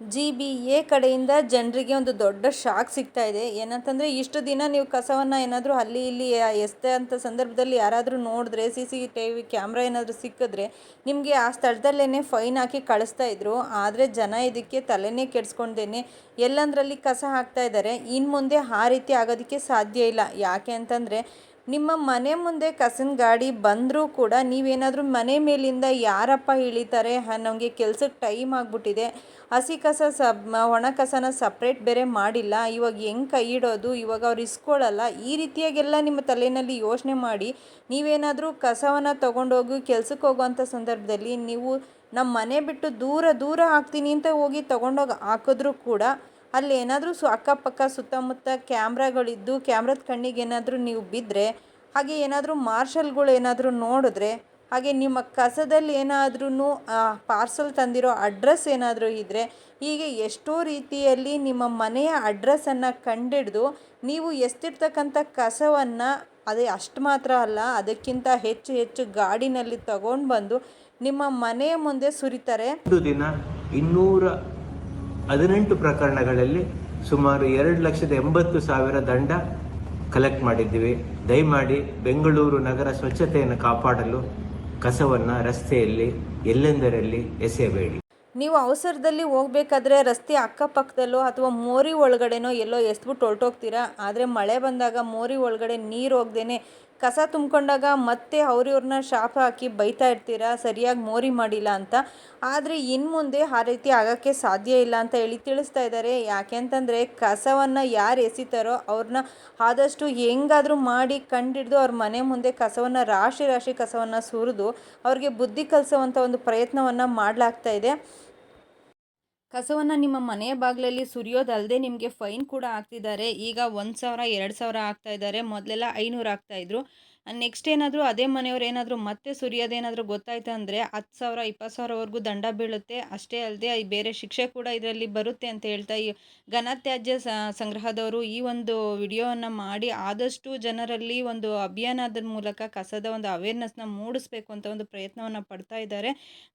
G B A ಕಡೆಯಿಂದ ಜನರಿಗೆ ಒಂದು ದೊಡ್ಡ ಶಾಕ್ ಸಿಗ್ತಾ ಇದೆ. ಏನಂತಂದರೆ ಇಷ್ಟು ದಿನ ನೀವು ಕಸವನ್ನು ಏನಾದರೂ ಅಲ್ಲಿ ಇಲ್ಲಿ ಎಸೆದಂಥ ಸಂದರ್ಭದಲ್ಲಿ ಯಾರಾದರೂ ನೋಡಿದ್ರೆ C C T V camera ಏನಾದರೂ ಸಿಕ್ಕಿದ್ರೆ ನಿಮಗೆ ಆ ಸ್ಥಳದಲ್ಲೇ ಫೈನ್ ಹಾಕಿ ಕಳಿಸ್ತಾ ಇದ್ರು. ಆದರೆ ಜನ ಇದಕ್ಕೆ ತಲೆನೇ ಕೆಡಿಸ್ಕೊಂಡೇನೆ. ಎಲ್ಲಂದರಲ್ಲಿ ಕಸ ಹಾಕ್ತಾ ಇದ್ದಾರೆ. ಇನ್ನು ಮುಂದೆ ಆ ರೀತಿ ಆಗೋದಕ್ಕೆ ಸಾಧ್ಯ ಇಲ್ಲ. ಯಾಕೆ ಅಂತಂದರೆ ನಿಮ್ಮ ಮನೆ ಮುಂದೆ ಕಸಿನ ಗಾಡಿ ಬಂದರೂ ಕೂಡ ನೀವೇನಾದರೂ ಮನೆ ಮೇಲಿಂದ ಯಾರಪ್ಪ ಇಳಿತಾರೆ ನಮಗೆ ಕೆಲ್ಸಕ್ಕೆ ಟೈಮ್ ಆಗಿಬಿಟ್ಟಿದೆ. ಹಸಿ ಕಸ ಸಬ್ ಒಣ ಕಸನ ಸಪ್ರೇಟ್ ಬೇರೆ ಮಾಡಿಲ್ಲ. ಇವಾಗ ಹೆಂಗೆ ಕೈ ಇಡೋದು? ಇವಾಗ ಅವ್ರು ಇಸ್ಕೊಳ್ಳಲ್ಲ ಈ ರೀತಿಯಾಗೆಲ್ಲ ನಿಮ್ಮ ತಲೆಯಲ್ಲಿ ಯೋಚನೆ ಮಾಡಿ ನೀವೇನಾದರೂ ಕಸವನ್ನು ತೊಗೊಂಡೋಗಿ ಕೆಲ್ಸಕ್ಕೆ ಹೋಗುವಂಥ ಸಂದರ್ಭದಲ್ಲಿ ನೀವು ನಮ್ಮ ಮನೆ ಬಿಟ್ಟು ದೂರ ದೂರ ಹಾಕ್ತೀನಿ ಅಂತ ಹೋಗಿ ತೊಗೊಂಡೋಗಿ ಹಾಕಿದ್ರೂ ಕೂಡ ಅಲ್ಲಿ ಏನಾದರೂ ಸು ಅಕ್ಕಪಕ್ಕ ಸುತ್ತಮುತ್ತ ಕ್ಯಾಮ್ರಾಗಳಿದ್ದು, ಕ್ಯಾಮ್ರದ ಕಣ್ಣಿಗೆ ಏನಾದರೂ ನೀವು ಬಿದ್ದರೆ ಹಾಗೆ ಏನಾದರೂ ಮಾರ್ಷಲ್ಗಳು ಏನಾದರೂ ನೋಡಿದ್ರೆ, ಹಾಗೆ ನಿಮ್ಮ ಕಸದಲ್ಲಿ ಏನಾದ್ರೂ ಪಾರ್ಸಲ್ ತಂದಿರೋ ಅಡ್ರೆಸ್ ಏನಾದರೂ ಇದ್ದರೆ ಹೀಗೆ ಎಷ್ಟೋ ರೀತಿಯಲ್ಲಿ ನಿಮ್ಮ ಮನೆಯ ಅಡ್ರೆಸ್ಸನ್ನು ಕಂಡಿಡಿದು, ನೀವು ಎಸ್ತಿರ್ತಕ್ಕಂಥ ಕಸವನ್ನು, ಅದೇ ಅಷ್ಟು ಮಾತ್ರ ಅಲ್ಲ, ಅದಕ್ಕಿಂತ ಹೆಚ್ಚು ಹೆಚ್ಚು ಗಾಡಿನಲ್ಲಿ ತಗೊಂಡು ಬಂದು ನಿಮ್ಮ ಮನೆಯ ಮುಂದೆ ಸುರಿತಾರೆ. ಒಂದು ದಿನ ಇನ್ನೂರ ಹದಿನೆಂಟು ಪ್ರಕರಣಗಳಲ್ಲಿ ಸುಮಾರು ಎರಡು ಲಕ್ಷದ ಎಂಬತ್ತು ಸಾವಿರ ದಂಡ ಕಲೆಕ್ಟ್ ಮಾಡಿದ್ದೀವಿ. ದಯಮಾಡಿ ಬೆಂಗಳೂರು ನಗರ ಸ್ವಚ್ಛತೆಯನ್ನು ಕಾಪಾಡಲು ಕಸವನ್ನು ರಸ್ತೆಯಲ್ಲಿ ಎಲ್ಲೆಂದರಲ್ಲಿ ಎಸೆಯಬೇಡಿ. ನೀವು ಅವಸರದಲ್ಲಿ ಹೋಗ್ಬೇಕಾದ್ರೆ ರಸ್ತೆ ಅಕ್ಕಪಕ್ಕದಲ್ಲೋ ಅಥವಾ ಮೋರಿ ಒಳಗಡೆನೋ ಎಲ್ಲೋ ಎಸ್ಬಿಟ್ಟು ಹೊರಟೋಗ್ತೀರಾ? ಆದರೆ ಮಳೆ ಬಂದಾಗ ಮೋರಿ ಒಳಗಡೆ ನೀರು ಹೋಗ್ದೇನೆ ಕಸ ತುಂಬ್ಕೊಂಡಾಗ ಮತ್ತೆ ಅವ್ರಿವ್ರನ್ನ ಶಾಪ ಹಾಕಿ ಬೈತಾ ಇರ್ತೀರಾ? ಸರಿಯಾಗಿ ಮೋರಿ ಮಾಡಿಲ್ಲ ಅಂತ. ಆದರೆ ಇನ್ನು ಮುಂದೆ ಆ ರೀತಿ ಆಗೋಕ್ಕೆ ಸಾಧ್ಯ ಇಲ್ಲ ಅಂತ ಹೇಳಿ ತಿಳಿಸ್ತಾ ಇದ್ದಾರೆ ಯಾಕೆ ಅಂತಂದರೆ ಕಸವನ್ನು ಯಾರು ಎಸಿತಾರೋ ಅವ್ರನ್ನ ಆದಷ್ಟು ಹೆಂಗಾದರೂ ಮಾಡಿ ಕಂಡಿಡ್ದು ಅವ್ರ ಮನೆ ಮುಂದೆ ಕಸವನ್ನು, ರಾಶಿ ರಾಶಿ ಕಸವನ್ನು ಸುರಿದು ಅವ್ರಿಗೆ ಬುದ್ಧಿ ಕಲಿಸೋವಂಥ ಒಂದು ಪ್ರಯತ್ನವನ್ನು ಮಾಡಲಾಗ್ತಾ ಇದೆ. ಕಸವನ್ನು ನಿಮ್ಮ ಮನೆಯ ಬಾಗಿಲಲ್ಲಿ ಸುರಿಯೋದಲ್ಲದೆ ನಿಮಗೆ ಫೈನ್ ಕೂಡ ಹಾಕ್ತಿದ್ದಾರೆ. ಈಗ ಒಂದು ಸಾವಿರ, ಎರಡು ಸಾವಿರ ಹಾಕ್ತಾ ಇದ್ದಾರೆ. ಮೊದಲೆಲ್ಲ ಐನೂರು ಹಾಕ್ತಾಯಿದ್ರು ನೆಕ್ಸ್ಟ್ ಏನಾದರೂ ಅದೇ ಮನೆಯವ್ರು ಏನಾದರೂ ಮತ್ತೆ ಸುರಿಯೋದೇನಾದರೂ ಗೊತ್ತಾಯ್ತು ಅಂದರೆ ಹತ್ತು ಸಾವಿರ, ಇಪ್ಪತ್ತು ಸಾವಿರವರೆಗೂ ದಂಡ ಬೀಳುತ್ತೆ. ಅಷ್ಟೇ ಅಲ್ಲದೆ ಬೇರೆ ಶಿಕ್ಷೆ ಕೂಡ ಇದರಲ್ಲಿ ಬರುತ್ತೆ ಅಂತ ಹೇಳ್ತಾ ಈ ಘನತ್ಯಾಜ್ಯ ಸಂಗ್ರಹದವರು ಈ ಒಂದು ವಿಡಿಯೋವನ್ನು ಮಾಡಿ ಆದಷ್ಟು ಜನರಲ್ಲಿ ಒಂದು ಅಭಿಯಾನದ ಮೂಲಕ ಕಸದ ಒಂದು ಅವೇರ್ನೆಸ್ನ ಮೂಡಿಸ್ಬೇಕು ಅಂತ ಒಂದು ಪ್ರಯತ್ನವನ್ನು ಪಡ್ತಾ ಇದ್ದಾರೆ.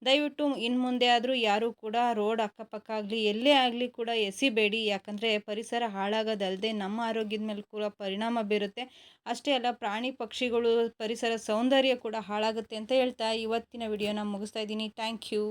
ದಯವಿಟ್ಟು ಇನ್ನು ಮುಂದೆ ಆದರೂ ಯಾರೂ ಕೂಡ ರೋಡ್ ಅಕ್ಕಪಕ್ಕ ಆಗಲಿ, ಎಲ್ಲೇ ಆಗಲಿ ಕೂಡ ಎಸಿಬೇಡಿ. ಯಾಕಂದರೆ ಪರಿಸರ ಹಾಳಾಗೋದಲ್ಲದೆ ನಮ್ಮ ಆರೋಗ್ಯದ ಮೇಲೆ ಕೂಡ ಪರಿಣಾಮ ಬೀರುತ್ತೆ. ಅಷ್ಟೇ ಅಲ್ಲ, ಪ್ರಾಣಿ ಪಕ್ಷಿಗಳು ಪರಿಸರ ಸೌಂದರ್ಯ ಕೂಡ ಹಾಳಾಗುತ್ತೆ ಅಂತ ಹೇಳ್ತಾ ಇವತ್ತಿನ ವಿಡಿಯೋನ ಮುಗಿಸ್ತಾ ಇದ್ದೀನಿ. Thank you.